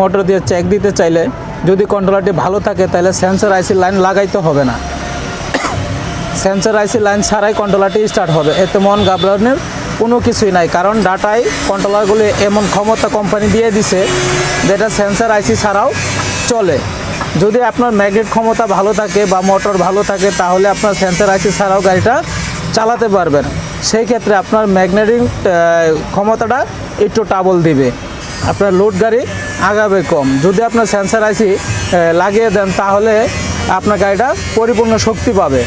Motor দিয়ে check দিতে চাইলে যদি কন্ট্রোলারটি ভালো থাকে, তাহলে সেন্সর আইসি লাইন লাগাইতে হবে না। সেন্সর আইসি লাইন ছাড়াই কন্ট্রোলারটি স্টার্ট হবে। এতে মন ঘাবড়ানোর কোনো কিছুই নাই, কারণ ডাটায় কন্ট্রোলারগুলি এমন ক্ষমতা কোম্পানি দিয়ে দিছে যেটা সেন্সর আইসি ছাড়াও চলে। যদি আপনার ম্যাগনেট ক্ষমতা ভালো থাকে বা মোটর ভালো থাকে, তাহলে আপনার সেন্সর আইসি ছাড়াও গাড়িটা চালাতে পারবেন। সেই ক্ষেত্রে আপনার ম্যাগনেটিং ক্ষমতাটা একটু টাবল দিবে। আপনার লোড গাড়ি আগাবে কম। যদি আপনার সেন্সার আইসি লাগিয়ে দেন, তাহলে আপনার গাড়িটা পরিপূর্ণ শক্তি পাবে।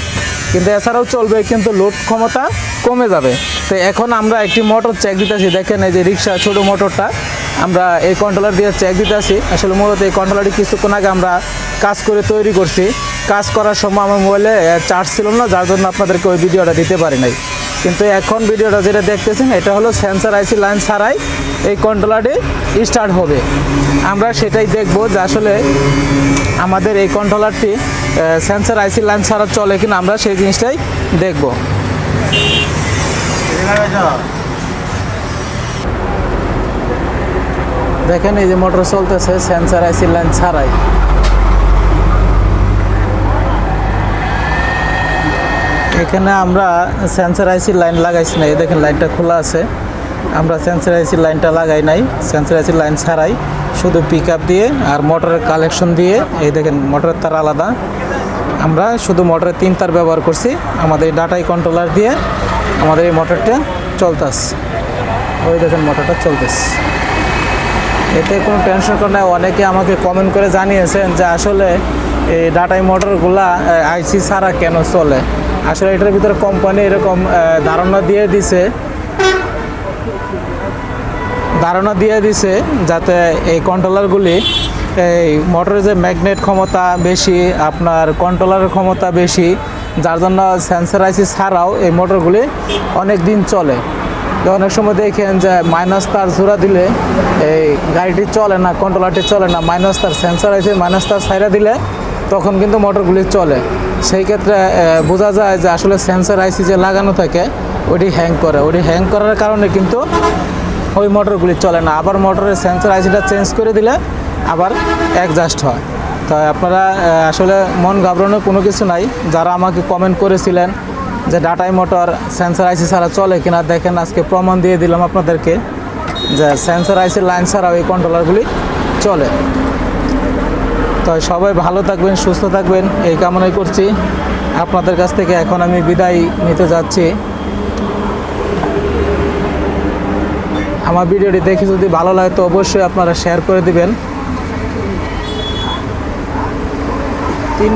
কিন্তু এছাড়াও চলবে, কিন্তু লোড ক্ষমতা কমে যাবে। তো এখন আমরা একটি মোটর চেক দিতেছি। দেখেন এই যে রিক্সা, ছোট মোটরটা আমরা এই কন্ট্রোলার দিয়ে চেক দিতেছি। আসলে মূলত এই কন্ট্রোলারটি কিছুক্ষণ আগে আমরা কাজ করে তৈরি করছি। কাজ করার সময় আমার মোবাইলে চার্জ ছিল না, যার জন্য আপনাদেরকে ওই ভিডিওটা দিতে পারি নাই। কিন্তু এখন ভিডিওটা যেটা দেখতেছেন, এটা হলো সেন্সার আইসি লাইন ছাড়াই এই কন্ট্রোলারটি স্টার্ট হবে। আমরা সেটাই দেখব যে আসলে আমাদের এই কন্ট্রোলারটি সেন্সার আইসি লাইন ছাড়া চলে কিনা আমরা সেই জিনিসটাই দেখব। দেখেন এই যে মোটর চলতেছে সেন্সার আইসি লাইন ছাড়াই। এখানে আমরা সেন্সার আইসি লাইন লাগাইছি না। এই দেখেন লাইনটা খোলা আছে। আমরা সেন্সার আইসি লাইনটা লাগাই নাই। সেন্সার আইসি লাইন ছাড়াই শুধু পিক দিয়ে আর মোটরের কালেকশন দিয়ে, এই দেখেন মোটরের তার আলাদা। আমরা শুধু মোটরের তিন তার ব্যবহার করছি। আমাদের ডাটাই কন্ট্রোলার দিয়ে আমাদের এই মোটরটা চলতেছে। ওই দেখেন মোটরটা চলতেছে। এতে কোনো টেনশন করে না অনেকে আমাকে কমেন্ট করে জানিয়েছেন যে আসলে এই ডাটাই মোটরগুলা আইসি ছাড়া কেন চলে? আসলে এটার ভিতরে কোম্পানি এরকম ধারণা দিয়ে দিছে। ধারণা দিয়ে দিছে যাতে এই কন্ট্রোলারগুলি এই মোটরের যে ম্যাগনেট ক্ষমতা বেশি, আপনার কন্ট্রোলারের ক্ষমতা বেশি, যার জন্য সেন্সার আইসি ছাড়াও এই মোটরগুলি অনেক দিন চলে। অনেক সময় দেখেন যে মাইনাস তার জোড়া দিলে এই গাড়িটি চলে না কন্ট্রোলারটি চলে না মাইনাস তার সেন্সার আইসি মাইনাস তার ছাইরা দিলে তখন কিন্তু মোটরগুলি চলে। সেই ক্ষেত্রে বোঝা যায় যে আসলে সেন্সার আইসি যে লাগানো থাকে, ওটি হ্যাং করে। ওটি হ্যাং করার কারণে কিন্তু ওই মোটরগুলি চলে না। আবার মোটরের সেন্সর আইসিটা চেঞ্জ করে দিলে আবার অ্যাডজাস্ট হয়। তো আপনারা আসলে মন ঘাবড়ানোর কোনো কিছু নাই। যারা আমাকে কমেন্ট করেছিলেন যে ডাটাই মোটর সেন্সর আইসি ছাড়া চলে কিনা, দেখেন আজকে প্রমাণ দিয়ে দিলাম আপনাদেরকে যে সেন্সর আইসি লাইন ছাড়াও এই কন্ট্রোলারগুলি চলে। তো সবাই ভালো থাকবেন, সুস্থ থাকবেন, এই কামনাই করছি। আপনাদের কাছ থেকে এখন আমি বিদায় নিতে যাচ্ছি। আমার ভিডিওটি দেখে যদি ভালো লাগে তো অবশ্যই আপনারা শেয়ার করে দিবেন। তিন